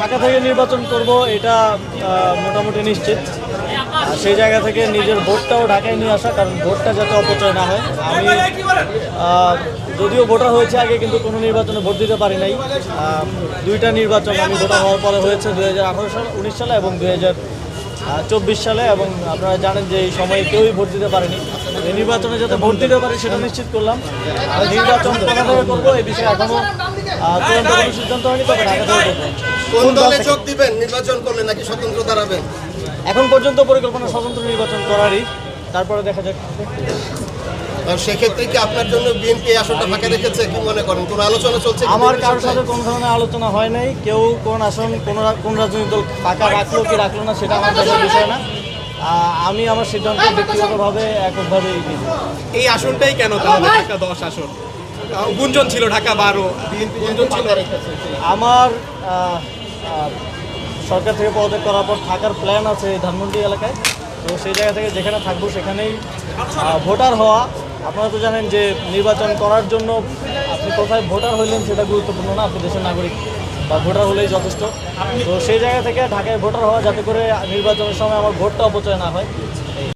ঢাকা থেকে নির্বাচন করব, এটা মোটামুটি নিশ্চিত। সেই জায়গা থেকে নিজের ভোটটাও ঢাকায় নিয়ে আসা, কারণ ভোটটা যাতে অপচয় না হয়। আমি যদিও ভোটার হয়েছে আগে, কিন্তু কোনো নির্বাচনে ভোট দিতে পারি নাই। দুইটা নির্বাচন আমি ভোটার হওয়ার পরে হয়েছে দু হাজার আঠারো সাল, উনিশ সালে এবং দু চব্বিশ সালে, এবং আপনারা জানেন যে এই সময়ে কেউই ভোট দিতে পারেনি। এই নির্বাচনে যাতে ভোট দিতে পারি, সেটা নিশ্চিত করলাম। নির্বাচন কোথা থেকে করব এই বিষয়ে এখনও চূড়ান্ত কোনো সিদ্ধান্ত হয়নি, তবে ঢাকা থেকে করব। কোন দলে যোগ দিবেন? নির্বাচন করলে নাকি স্বতন্ত্র দাঁড়াবেন? এখন পর্যন্ত পরিকল্পনা স্বতন্ত্র নির্বাচন করারই। তারপরে দেখা যাক। সেক্ষেত্রে কি আপনার জন্য বিএনপি এই আসনটা ফাঁকা রেখেছে কি মনে করেন? কোনো আলোচনা চলছে আমার কারোর সাথে কোনো ধরনের আলোচনা হয় নাই। কেউ কোন আসন কোন কোন রাজনৈতিক দল ফাঁকা রাখল কি রাখল না সেটা আমার দেখার বিষয় না। আমি আমার সিদ্ধান্ত ব্যক্তিগতভাবে এককভাবেই নিব এই আসনটাই কেন তাহলে? ঢাকা দশ আসন। গুঞ্জন ছিল ঢাকা বারো। গুঞ্জন ছিল? আমার আহ, সরকার থেকে পদত্যাগ করার পর থাকার প্ল্যান আছে এই ধানমন্ডি এলাকায়। তো সেই জায়গা থেকে যেখানে থাকব সেখানেই ভোটার হওয়া। আপনারা তো জানেন যে নির্বাচন করার জন্য আপনি কোথায় ভোটার হইলেন সেটা গুরুত্বপূর্ণ না আপনি দেশের নাগরিক বা ভোটার হলেই যথেষ্ট। তো সেই জায়গা থেকে ঢাকায় ভোটার হওয়া যাতে করে নির্বাচনের সময় আমার ভোটটা অপচয় না হয়।